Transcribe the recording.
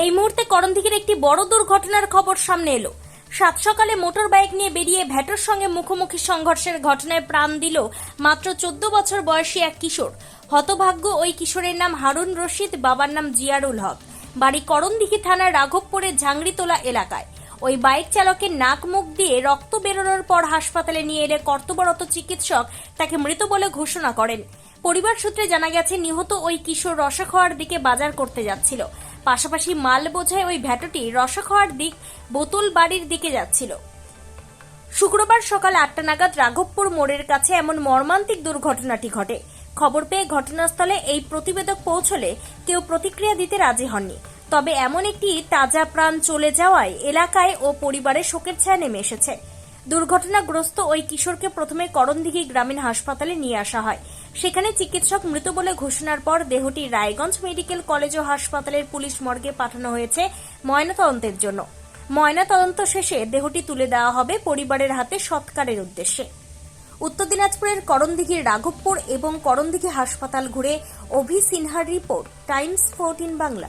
এই মুহূর্তে করণদিঘির একটি বড় দুর্ঘটনার খবর সামনে এলো। সাত সকালে মোটর বাইক নিয়ে বেরিয়ে ভ্যাটোর সঙ্গে মুখোমুখি সংঘর্ষের ঘটনায় প্রাণ দিল মাত্র চোদ্দ বছর বয়সী এক কিশোর। হতভাগ্য ওই কিশোরের নাম হারুন রশিদ, বাবার নাম জিয়ারুল হক। বাড়ি করণদিঘি থানার রাঘবপুরের ঝাংরিতলা এলাকায়। ওই বাইক চালকের নাক মুখ দিয়ে রক্ত বেরোনোর পর হাসপাতালে নিয়ে এলে কর্তব্যরত চিকিৎসক তাকে মৃত বলে ঘোষণা করেন। পরিবার সূত্রে জানা গেছে, নিহত ওই কিশোর রসাখোয়ার দিকে বাজার করতে যাচ্ছিল। পাশাপাশি মাল বোঝায় ওই ভ্যাটটি রসাখোয়ার দিক বোতল বাড়ির দিকে যাচ্ছিল। শুক্রবার সকাল আটটা নাগাদ রাঘবপুর মোড়ের কাছে এমন মর্মান্তিক দুর্ঘটনাটি ঘটে। খবর পেয়ে ঘটনাস্থলে এই প্রতিবেদক পৌঁছলে কেউ প্রতিক্রিয়া দিতে রাজি হননি। তবে এমন একটি তাজা প্রাণ চলে যাওয়ায় এলাকায় ও পরিবারে শোকের ছায়া নেমে এসেছে। দুর্ঘটনাগ্রস্ত ওই কিশোরকে প্রথমে করণদিঘি গ্রামীণ হাসপাতালে নিয়ে আসা হয়। সেখানে চিকিৎসক মৃত বলে ঘোষণার পর দেহটি রায়গঞ্জ মেডিকেল কলেজ ও হাসপাতালের পুলিশ মর্গে পাঠানো হয়েছে ময়নাতদন্তের জন্য। ময়নাতদন্ত শেষে দেহটি তুলে দেওয়া হবে পরিবারের হাতে সৎকারের উদ্দেশ্যে। উত্তর দিনাজপুরের করণদিঘির রাঘবপুর এবং করণদিঘি হাসপাতাল ঘুরে অভি সিনহার রিপোর্ট, টাইমস ফোরটিন বাংলা।